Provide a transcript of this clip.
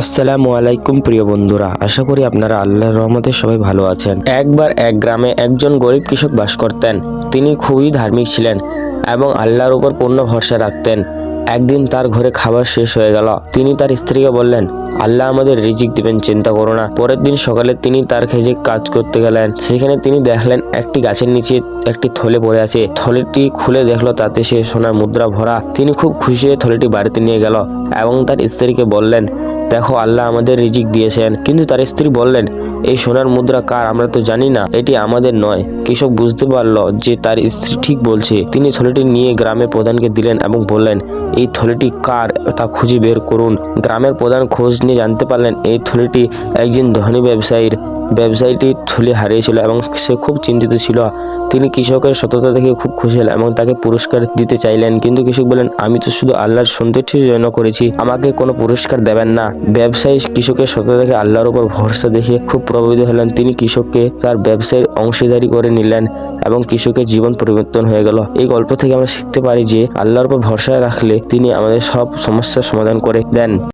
আসসালামু আলাইকুম প্রিয় বন্ধুরা, আশা করি আপনারা আল্লাহর রহমতে সবাই ভালো আছেন। একবার এক গ্রামে একজন গরিব কৃষক বাস করতেন। তিনি খুবই ধার্মিক ছিলেন এবং আল্লাহর উপর পূর্ণ ভরসা রাখতেন। একদিন তার ঘরে খাবার শেষ হয়ে গেল। তিনি তার স্ত্রীকে বললেন, আল্লাহ আমাদের রিজিক দিবেন, চিন্তা করো না। পরের দিন সকালে তিনি তার খেজে কাজ করতে গেলেন। সেখানে তিনি দেখলেন, একটি গাছের নিচে একটি থলে পড়ে আছে। থলেটি খুলে দেখল, তাতে সে সোনার মুদ্রা ভরা। তিনি খুব খুশি হয়ে থলেটি বাড়িতে নিয়ে গেল এবং তার স্ত্রীকে বললেন দেখো, আল্লাহ আমাদের রিজিক দিয়েছেন। কিন্তু তার স্ত্রী বললেন, এই সোনার মুদ্রা কার? আমরা তো জানি না। এটি আমাদের নয়। কৃষক বুঝতে পারল যে তার স্ত্রী ঠিক বলছে। তিনি থলেটি নিয়ে গ্রামে প্রধানকে দিলেন এবং বললেন, এই থলেটি কার? তা খুঁজে বের করুন। গ্রামের প্রধান খোঁজ নিয়ে জানতে পারলেন, এই থলেটি একজন ধনী ব্যবসায়ীর। ব্যবসায়ীটি থলি হারিয়েছিল এবং সে খুব চিন্তিত ছিল। তিনি কৃষকের সততা দেখে খুব খুশি হলেন এবং তাকে পুরস্কার দিতে চাইলেন। কিন্তু কৃষক বলেন আমি তো শুধু আল্লাহর সন্তুষ্টির জন্য করেছি। আমাকে কোনো পুরস্কার দেবেন না। ব্যবসায়ী কৃষকের সততা দেখে আল্লাহর উপর ভরসা দেখে খুব প্রভাবিত হলেন। তিনি কৃষককে তার ব্যবসায়ের অংশীদারি করে নিলেন এবং কৃষকের জীবন পরিবর্তন হয়ে গেল। এই গল্প থেকে আমরা শিখতে পারি যে, আল্লাহর উপর ভরসা রাখলে তিনি আমাদের সব সমস্যার সমাধান করে দেন।